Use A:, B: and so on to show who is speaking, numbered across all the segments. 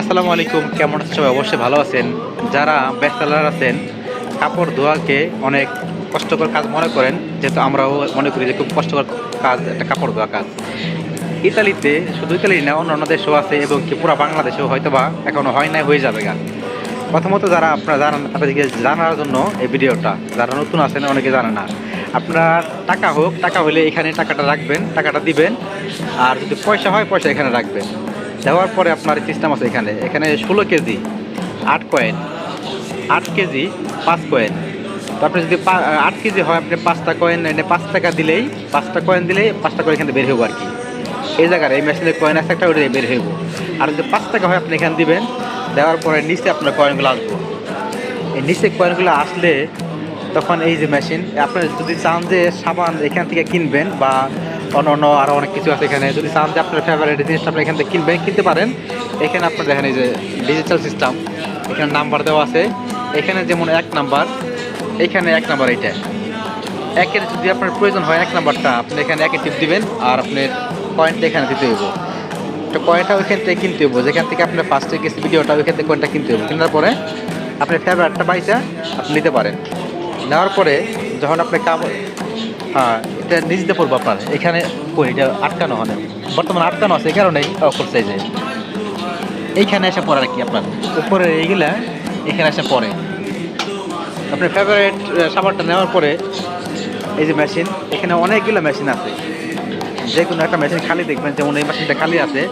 A: আসসালামু আলাইকুম, কেমন আছেন সবাই? অবশ্যই ভালো আছেন। যারা ব্যাচেলার আছেন, কাপড় ধোয়াকে অনেক কষ্টকর কাজ মনে করেন, যেহেতু আমরাও মনে করি যে খুব কষ্টকর কাজ, একটা কাপড় ধোয়া কাজ। ইতালিতে শুধু ইতালি না অন্য অন্য দেশেও আছে এবং কি পুরো বাংলাদেশেও হয়তো বা এখনও হয় নাই, হয়ে যাবে গা। প্রথমত যারা আপনারা জানান তাদেরকে জানার জন্য এই ভিডিওটা। যারা নতুন আছেন, অনেকে জানে না। আপনার টাকা হোক, টাকা হলে এখানে টাকাটা রাখবেন, টাকাটা দিবেন। আর যদি পয়সা হয়, পয়সা এখানে রাখবেন। দেওয়ার পরে আপনার সিস্টেম আছে এখানে। এখানে ষোলো কেজি, আট কয়েন আট কেজি, পাঁচ কয়েন তো আপনি যদি আট কেজি হয়, আপনি পাঁচটা কয়েন এনে পাঁচ টাকা দিলেই, পাঁচটা কয়েন দিলেই পাঁচটা কয়েন এখানে বের হব আর কি। এই জায়গার, এই মেশিনের কয়েন আছে, একটা ওটা বের হইব। আর যদি পাঁচ টাকা হয়, আপনি এখানে দিবেন, দেওয়ার পরে নিচে আপনার কয়েনগুলো আসব। এই নিচে কয়েনগুলো আসলে তখন এই যে মেশিন আপনার যদি চান যে সাবান এখান থেকে কিনবেন বা অন্য আরও অনেক কিছু আছে এখানে। যদি চান যে আপনার ফেভারিট জিনিসটা আপনি এখান থেকে কিনবেন, কিনতে পারেন। এখানে আপনার দেখেন এই যে ডিজিটাল সিস্টেম এখানে নাম্বার দেওয়া আছে। এখানে যেমন এক নাম্বার এখানে এক নাম্বার এইটা। একের যদি আপনার প্রয়োজন হয় এক নাম্বারটা আপনি এখানে একে টিপ দিবেন আর আপনার কয়েনটা এখানে দিতে হইব। তো কয়েনটা ওইখান থেকে কিনতে হইব, যেখান থেকে আপনার ফার্স্টে গেছে ভিডিওটা, ওইখান থেকে কয়েনটা কিনতে হইব। কেনার পরে আপনি ফেভারিটটা বাইসা আপনি নিতে পারেন। নেওয়ার পরে যখন আপনি কাম হ্যাঁ এটা নিজেতে পড়ব আপনার। এখানে কই, এটা আটকানো হয় বর্তমানে আটকানো আছে, এই কারণেই এই যে এইখানে এসে পড়ে আর কি আপনার? উপরে এইগুলা, এখানে এসে পড়ে। আপনার ফেভারিট সাবানটা নেওয়ার পরে এই যে মেশিন এখানে অনেকগুলো মেশিন আছে। যে কোনো একটা মেশিন খালি দেখবেন, যেমন এই মেশিনটা খালি আছে।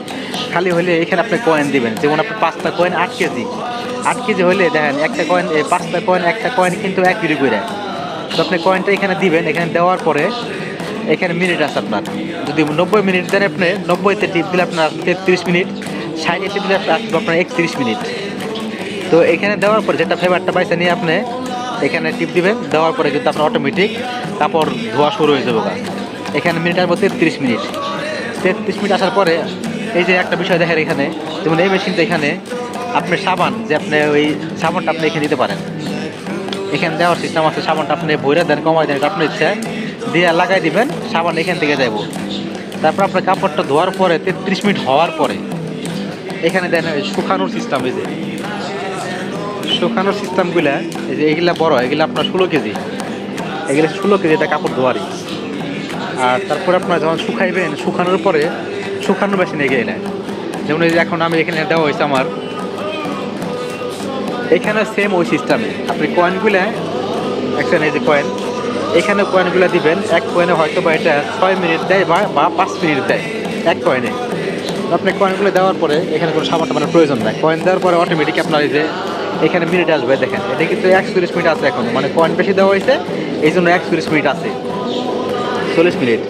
A: খালি হলে এখানে আপনি কয়েন দিবেন। যেমন আপনি পাঁচটা কয়েন আট কেজি। আট কেজি হলে দেখেন, একটা কয়েন পাঁচটা কয়েন একটা কয়েন কিন্তু এক কিলো করে। তো আপনি কয়েনটা এখানে দিবেন, এখানে দেওয়ার পরে এখানে মিনিট আছে আপনার। যদি নব্বই মিনিট দেন আপনি, নব্বইতে টিপ দিলে আপনার তেত্রিশ মিনিট ষাটে টিপ দিলে আসবে আপনার একত্রিশ মিনিট তো এখানে দেওয়ার পরে যেটা ফেভারটা পাইছে নিয়ে আপনি, এখানে টিপ দিবেন, দেওয়ার পরে কিন্তু আপনার অটোমেটিক কাপড় ধোয়া শুরু হয়ে যাবে এখানে মিনিট আসব তেত্রিশ মিনিট তেত্রিশ মিনিট আসার পরে এই যে একটা বিষয় দেখেন এখানে, যেমন এই মেশিনটা এখানে, আপনি সাবান, যে আপনি ওই সাবানটা আপনি এখানে দিতে পারেন। এখানে দেওয়ার সিস্টেম আছে, সাবানটা আপনি ভৈরা দেন কমাই দেন আপনি ইচ্ছা, দিয়ে লাগাই দিবেন, সাবান এখান থেকে যাব তারপর আপনার কাপড়টা ধোয়ার পরে তেত্রিশ মিনিট হওয়ার পরে, এখানে দেন শুকানোর সিস্টেম এই যে। শুকানোর সিস্টেমগুলা এই যে এগুলা বড়, এগুলা আপনার ষোলো কেজি। এগুলো ষোলো কেজি এটা কাপড় ধোয়ারই। আর তারপরে আপনার যখন শুকাইবেন, শুকানোর পরে শুকানোর বেশি নেয়। যেমন এই যে এখন আমি এখানে দেওয়া হয়েছে আমার এখানে সেম ওই সিস্টেমে আপনি কয়েনগুলা একটা এই যে কয়েন এখানে কয়েনগুলো দিবেন, এক কয়েনে হয়তো বা এটা ছয় মিনিট দেয় বা বা পাঁচ মিনিট দেয়, এক কয়েনে আপনি কয়েনগুলো দেওয়ার পরে এখানে কোনো সাবান টাবানের প্রয়োজন নাই। কয়েন দেওয়ার পরে অটোমেটিক আপনার এই যে, এখানে মিনিট আসবে, দেখেন। এটা কিন্তু একচল্লিশ মিনিট আছে এখন। মানে কয়েন বেশি দেওয়া হয়েছে এই জন্য একচল্লিশ মিনিট আছে। চল্লিশ মিনিট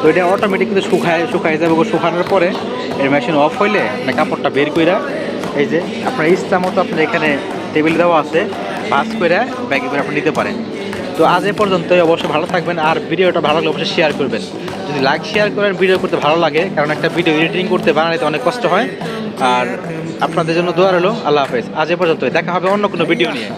A: তো এটা অটোমেটিক কিন্তু শুকায় শুকায় যাবে শুকানোর পরে এর মেশিন অফ হইলে কাপড়টা বের কইরা, এই যে আপনার ইচ্ছা মতো আপনার এখানে টেবিল দেওয়া আছে, পাস করে ব্যাগে করে আপনি নিতে পারেন। তো আজ এ পর্যন্তই, অবশ্যই ভালো থাকবেন আর ভিডিওটা ভালো লাগলে অবশ্যই শেয়ার করবেন। যদি লাইক শেয়ার করেন ভিডিও করতে ভালো লাগে, কারণ একটা ভিডিও এডিটিং করতে বানাতে অনেক কষ্ট হয়। আর আপনাদের জন্য দোয়া রইল, আল্লাহ হাফেজ। আজ এ পর্যন্তই, দেখা হবে অন্য কোনো ভিডিও নিয়ে।